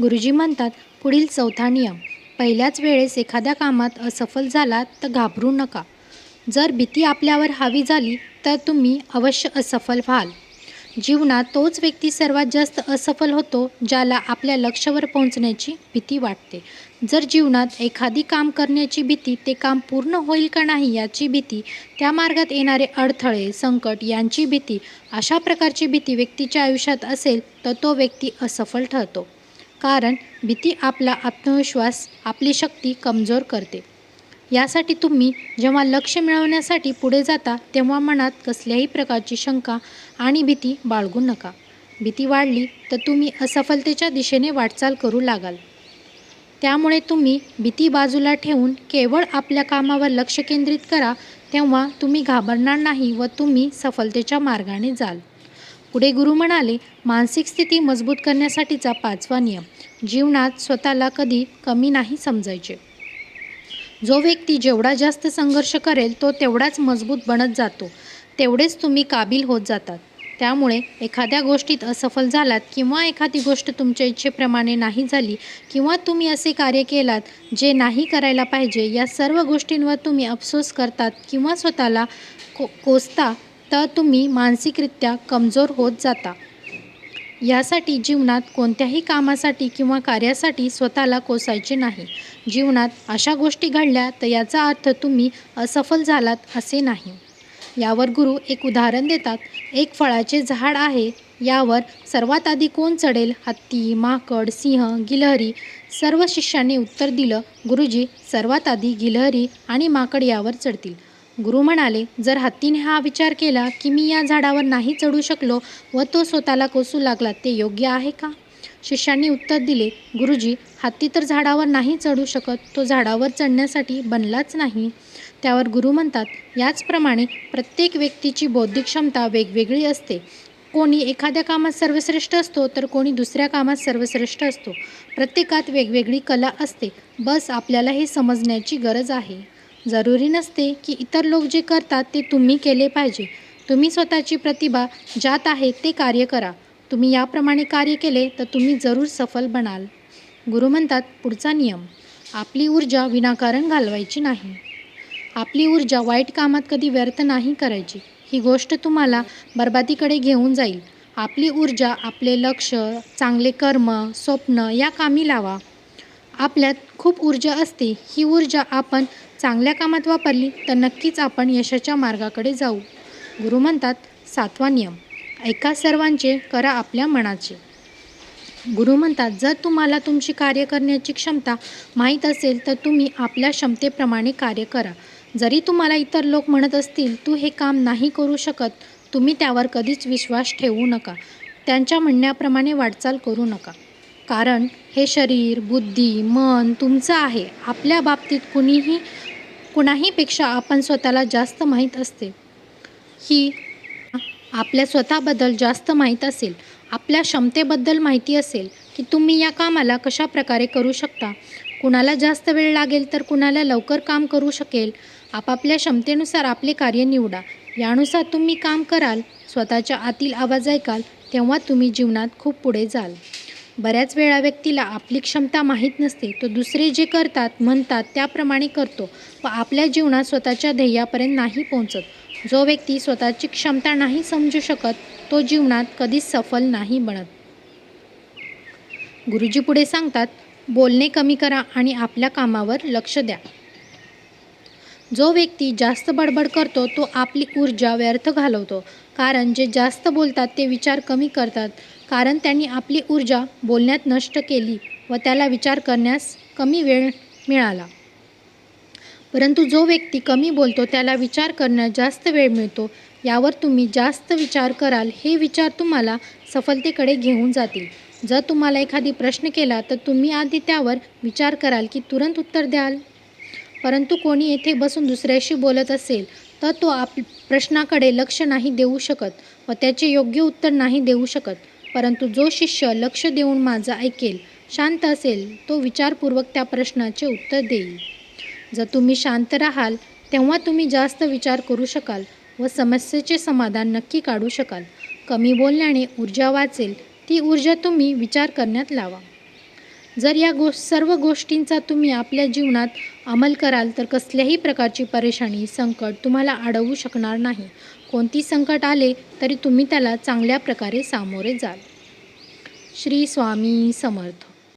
गुरुजी म्हणतात पुढील चौथा नियम पहिल्याच वेळेस एखाद्या कामात असफल झालात तर घाबरू नका. जर भीती आपल्यावर हावी झाली तर तुम्ही अवश्य असफल व्हाल. जीवनात तोच व्यक्ती सर्वात जास्त असफल होतो ज्याला आपल्या लक्ष्यावर पोहोचण्याची भीती वाटते. जर जीवनात एखादी काम करण्याची भीती ते काम पूर्ण होईल का नाही याची भीती त्या मार्गात येणारे अडथळे संकट यांची भीती अशा प्रकारची भीती व्यक्तीच्या आयुष्यात असेल तर तो व्यक्ती असफल ठरतो. कारण भीती आपला आत्मविश्वास आपली शक्ती कमजोर करते. यासाठी तुम्ही जेव्हा लक्ष मिळवण्यासाठी पुढे जाता तेव्हा मनात कसल्याही प्रकारची शंका आणि भीती बाळगू नका. भीती वाढली तर तुम्ही असफलतेच्या दिशेने वाटचाल करू लागाल. त्यामुळे तुम्ही भीती बाजूला ठेवून केवळ आपल्या कामावर लक्ष केंद्रित करा तेव्हा तुम्ही घाबरणार नाही व तुम्ही सफलतेच्या मार्गाने जाल. पुढे गुरु म्हणाले मानसिक स्थिती मजबूत करण्यासाठीचा पाचवा नियम जीवनात स्वतःला कधी कमी नाही समजायचे. जो व्यक्ती जेवढा जास्त संघर्ष करेल तो तेवढाच मजबूत बनत जातो. तेवढेच तुम्ही काबिल होत जातात. त्यामुळे एखाद्या गोष्टीत असफल झालात किंवा एखादी गोष्ट तुमच्या इच्छेप्रमाणे नाही झाली किंवा तुम्ही असे कार्य केलात जे नाही करायला पाहिजे या सर्व गोष्टींवर तुम्ही अफसोस करतात किंवा स्वतःला को कोसता तर तुम्ही मानसिकरित्या कमजोर होत जाता. यासाठी जीवनात कोणत्याही कामासाठी किंवा कार्यासाठी स्वतःला कोसायचे नाही. जीवनात अशा गोष्टी घडल्या तर याचा अर्थ तुम्ही असफल झालात असे नाही. यावर गुरु एक उदाहरण देतात. एक फळाचे झाड आहे. यावर सर्वात आधी कोण चढेल? हत्ती माकड सिंह गिलहरी. सर्व शिष्यांनी उत्तर दिलं गुरुजी सर्वात आधी गिलहरी आणि माकड यावर चढतील. गुरु म्हणाले जर हत्तीने हा विचार केला की मी या झाडावर नाही चढू शकलो व तो स्वतःला कोसू लागला ते योग्य आहे का? शिष्यांनी उत्तर दिले गुरुजी हत्ती तर झाडावर नाही चढू शकत तो झाडावर चढण्यासाठी बनलाच नाही. त्यावर गुरु म्हणतात याचप्रमाणे प्रत्येक व्यक्तीची बौद्धिक क्षमता वेगवेगळी असते. कोणी एखाद्या कामात सर्वश्रेष्ठ असतो तर कोणी दुसऱ्या कामात सर्वश्रेष्ठ असतो. प्रत्येकात वेगवेगळी कला असते. बस आपल्याला हे समजण्याची गरज आहे. जरुरी नसते की इतर लोक जे करतात ते तुम्ही केले पाहिजे. तुम्ही स्वतःची प्रतिभा ज्यात आहे ते कार्य करा. तुम्ही याप्रमाणे कार्य केले तर तुम्ही जरूर सफल बनाल. गुरु म्हणतात पुढचा नियम. आपली ऊर्जा विनाकारण घालवायची नाही. आपली ऊर्जा वाईट कामात कधी व्यर्थ नाही करायची. ही गोष्ट तुम्हाला बर्बादीकडे घेऊन जाईल. आपली ऊर्जा आपले लक्ष चांगले कर्म स्वप्न या कामी लावा. आपल्यात खूप ऊर्जा असते ही ऊर्जा आपण चांगल्या कामात वापरली तर नक्कीच आपण यशाच्या मार्गाकडे जाऊ. गुरु म्हणतात सातवा नियम ऐका सर्वांचे करा आपल्या मनाचे. गुरु म्हणतात जर तुम्हाला तुमची कार्य करण्याची क्षमता माहीत असेल तर तुम्ही आपल्या क्षमतेप्रमाणे कार्य करा. जरी तुम्हाला इतर लोक म्हणत असतील तू हे काम नाही करू शकत तुम्ही त्यावर कधीच विश्वास ठेवू नका. त्यांच्या म्हणण्याप्रमाणे वाटचाल करू नका. कारण हे शरीर बुद्धी मन तुमचं आहे. आपल्या बाबतीत कुणीही कुणाहीपेक्षा आपण स्वतःला जास्त माहीत असते. ही आपल्या स्वतःबद्दल जास्त माहीत असेल आपल्या क्षमतेबद्दल माहिती असेल की तुम्ही या कामाला कशा प्रकारे करू शकता. कुणाला जास्त वेळ लागेल तर कुणाला लवकर काम करू शकेल. आपापल्या क्षमतेनुसार आपले कार्य निवडा. यानुसार तुम्ही काम कराल स्वतःच्या आतील आवाज ऐकाल तेव्हा तुम्ही जीवनात खूप पुढे जाल. बऱ्याच वेळा व्यक्तीला आपली क्षमता माहीत नसते तो दुसरे जे करतात म्हणतात त्याप्रमाणे करतो व आपल्या जीवनात स्वतःच्या ध्येयापर्यंत नाही पोहोचत. जो व्यक्ती स्वतःची क्षमता नाही समजू शकत तो जीवनात कधीच सफल नाही बनत. गुरुजी पुढे सांगतात बोलणे कमी करा आणि आपल्या कामावर लक्ष द्या. जो व्यक्ती जास्त बडबड करतो तो आपली ऊर्जा व्यर्थ घालवतो. कारण जे जास्त बोलतात ते विचार कमी करतात. कारण त्यांनी आपली ऊर्जा बोलण्यात नष्ट केली व त्याला विचार करण्यास कमी वेळ मिळाला. परंतु जो व्यक्ती कमी बोलतो त्याला विचार करण्यास जास्त वेळ मिळतो यावर तुम्ही जास्त विचार कराल हे विचार तुम्हाला सफलतेकडे घेऊन जातील. जर तुम्हाला एखादी प्रश्न केला तर तुम्ही आधी त्यावर विचार कराल की तुरंत उत्तर द्याल. परंतु कोणी येथे बसून दुसऱ्याशी बोलत असेल तर तो आप प्रश्नाकडे लक्ष नाही देऊ शकत व त्याचे योग्य उत्तर नाही देऊ शकत. परंतु जो शिष्य लक्ष देऊन माझं ऐकेल शांत असेल तो विचारपूर्वक त्या प्रश्नाचे उत्तर देईल. जर तुम्ही शांत राहाल तेव्हा तुम्ही जास्त विचार करू शकाल व समस्येचे समाधान नक्की काढू शकाल. कमी बोलण्याने ऊर्जा वाचेल ती ऊर्जा तुम्ही विचार करण्यात लावा. जर या गो सर्व गोष्टींचा तुम्ही आपल्या जीवनात अंमल कराल तर कसल्याही प्रकारची परेशानी संकट तुम्हाला अडवू शकणार नाही. कोणती संकट आले तरी तुम्ही त्याला चांगल्या प्रकारे सामोरे जाल. श्री स्वामी समर्थ.